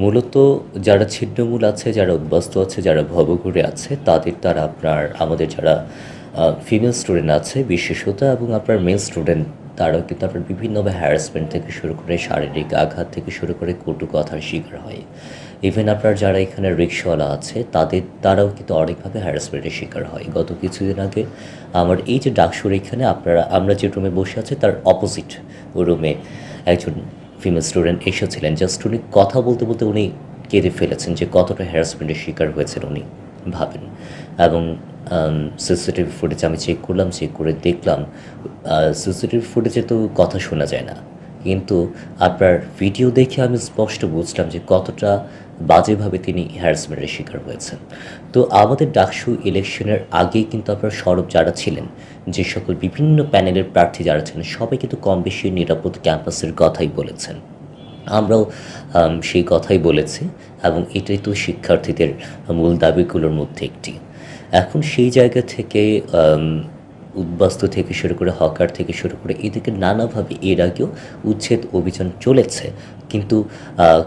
মূলত যারা ছিন্নমূল আছে, যারা উদ্বাস্তু আছে, যারা ভবঘুরে আছে, তাদের তারা আপনার, আমাদের যারা ফিমেল স্টুডেন্ট আছে, বিশেষত এবং আপনার মেল স্টুডেন্ট তারাও কিন্তু আপনার বিভিন্নভাবে হ্যারাসমেন্ট থেকে শুরু করে শারীরিক আঘাত থেকে শুরু করে কটু কথার শিকার হয়। ইভেন আপনার যারা এখানে রিক্সাওয়ালা আছে, তাদের তারাও কিন্তু অনেকভাবে হ্যারাসমেন্টের শিকার হয়। গত কিছুদিন আগে আমার এই যে ডাকসুর এখানে, আপনারা, আমরা যে রুমে বসে আছি, তার অপোজিট রুমে একজন ফিমেল স্টুডেন্ট এসেছিলেন জাস্ট উনি কথা বলতে বলতে উনি কেঁদে ফেলেছেন যে কতটা হ্যারাসমেন্টের শিকার হয়েছেন উনি, ভাবেন। এবং সিসিটিভি ফুটেজ আমি চেক করলাম চেক করে দেখলাম সিসিটিভি ফুটেজে তো কথা শোনা যায় না। কিন্তু আপনার ভিডিও দেখে আমি স্পষ্ট বুঝলাম যে কতটা বাজেভাবে তিনি হ্যারাসমেন্টের শিকার হয়েছেন। তো আমাদের ডাকসু ইলেকশনের আগেই কিন্তু আপনার সরব যারা ছিলেন, যে সকল বিভিন্ন প্যানেলের প্রার্থী যারা ছিলেন, সবাই কিন্তু কম বেশি নিরাপদ ক্যাম্পাসের কথাই বলেছেন। আমরাও সেই কথাই বলেছি এবং এটাই তো শিক্ষার্থীদের মূল দাবিগুলোর মধ্যে একটি। এখন সেই জায়গা থেকে উদ্বাস্তু থেকে শুরু করে, হকার থেকে শুরু করে, এদিকে নানাভাবে এর আগেও উচ্ছেদ অভিযান চলেছে। কিন্তু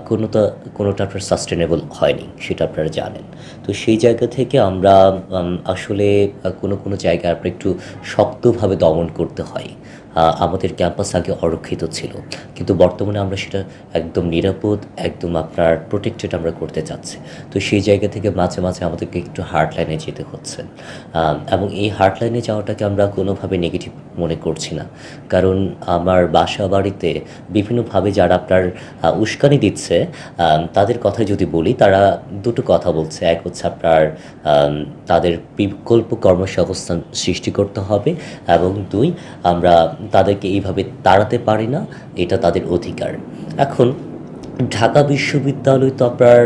কোনোটা কোনোটা আপনার সাস্টেনেবল হয়নি, সেটা আপনারা জানেন। তো সেই জায়গা থেকে আমরা আসলে কোনো কোনো জায়গায় আপনার একটু শক্তভাবে দমন করতে হয়। আমাদের ক্যাম্পাস আগে অরক্ষিত ছিল, কিন্তু বর্তমানে আমরা সেটা একদম নিরাপদ, একদম আপনার প্রোটেক্টেড আমরা করতে চাচ্ছি। তো সেই জায়গা থেকে মাঝে মাঝে আমাদেরকে একটু হার্ড লাইনে যেতে হচ্ছে। এবং এই হার্ড লাইনে যাওয়াটাকে আমরা কোনোভাবে নেগেটিভ মনে করছি না। কারণ আমার বাসা বাড়িতে বিভিন্নভাবে যারা আপনার উস্কানি দিচ্ছে। তাদের কথা যদি বলি, তারা দুটো কথা বলছে। এক হচ্ছে আপনার তাদের বিকল্প কর্মসংস্থান সৃষ্টি করতে হবে এবং দুই, আমরা তাদেরকে এইভাবে তাড়াতে পারি না। এটা তাদের অধিকার। এখন ঢাকা বিশ্ববিদ্যালয় তো আপনার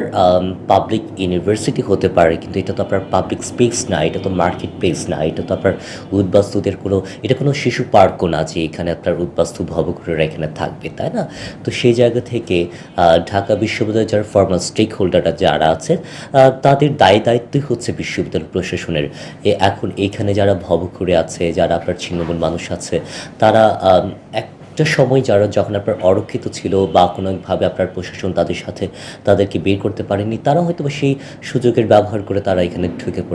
পাবলিক ইউনিভার্সিটি হতে পারে, কিন্তু এটা তো আপনার পাবলিক স্পেস না, এটা তো মার্কেট প্লেস না, এটা তো আপনার উদ্বাস্তুদের কোনো, এটা কোনো শিশু পার্কও না যে এখানে আপনার উদ্বাস্তু ভবঘুরেরা এখানে থাকবে, তাই না? তো সেই জায়গা থেকে ঢাকা বিশ্ববিদ্যালয়ের যারা ফর্মাল স্টেক হোল্ডাররা যারা আছে তাদের দায় দায়িত্বই হচ্ছে বিশ্ববিদ্যালয় প্রশাসনের। এখন এখানে যারা ভবঘুরে আছে, যারা আপনার ছিন্নমূল মানুষ আছে, তারা এক একটা সময় যারা যখন আপনার অরক্ষিত ছিল বা কোনোভাবে আপনার প্রশাসন তাদের সাথে তাদেরকে বের করতে পারেনি, তারা হয়তো সেই সুযোগের ব্যবহার করে তারা এখানে ঢুকে পড়ে।